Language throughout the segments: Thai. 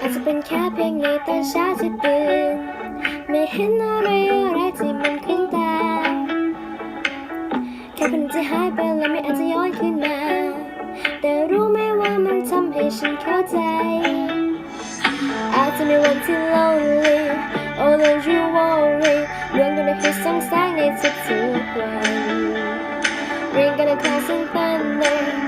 อาจจะเป็นแค่เพียงในตอนเช้าที่ตื่นไม่เห็นอะไรอะไรที่มันขึ้นตาแค่เพียงที่หายไปแล้วไม่อาจจะย้อนขึ้นมา แต่รู้ไหมว่ามันทำให้ฉันเข้าใจ อาจจะมีวันที่ lonely all t h a t you worry เรื่องกันในคือสงสัยในทุกๆวันเรื่องกันในคลาสสั้นๆ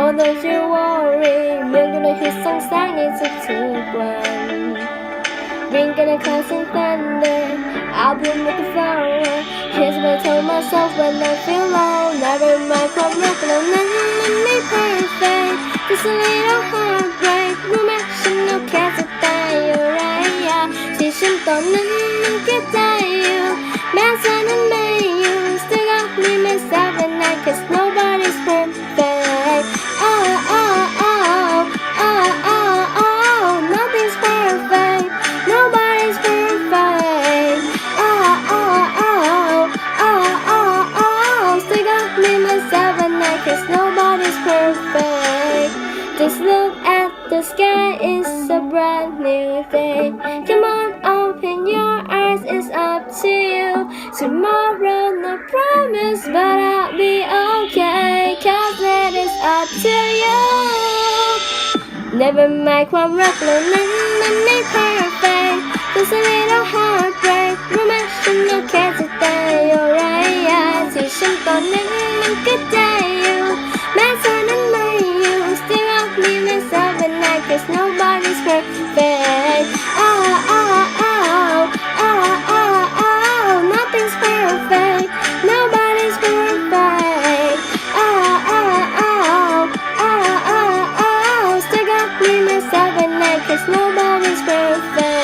Oh don't you worry เมืองอยู่ในคิดสร้างสร้างในทุกทุกวัน Bring in a constant thunder I'll be looking forward Here's what I t o l d myself when I feel low Never mind ความรักเรานั้นมันไม e perfect Just a little heartbreak รู้ไหมฉันก็แค่จะตายอะไรอะที่ฉันตอนนั้นมันแค่ใจอยู่แม้เอนั้นไม่อยู่ Still got me myself and I can't new day. Come on, open your eyes, it's up to you. Tomorrow, no promise, but I'll be okay. Cause it is up to you. Never mind ความรักเหล่านั้นมันไม่ perfect. There's a little heartbreak. รู้ไหมฉันก็แค่จะตายอยู่ไรยาที่ฉันตอนนั้นมันก็ได้ seven night, cause nobody's perfect.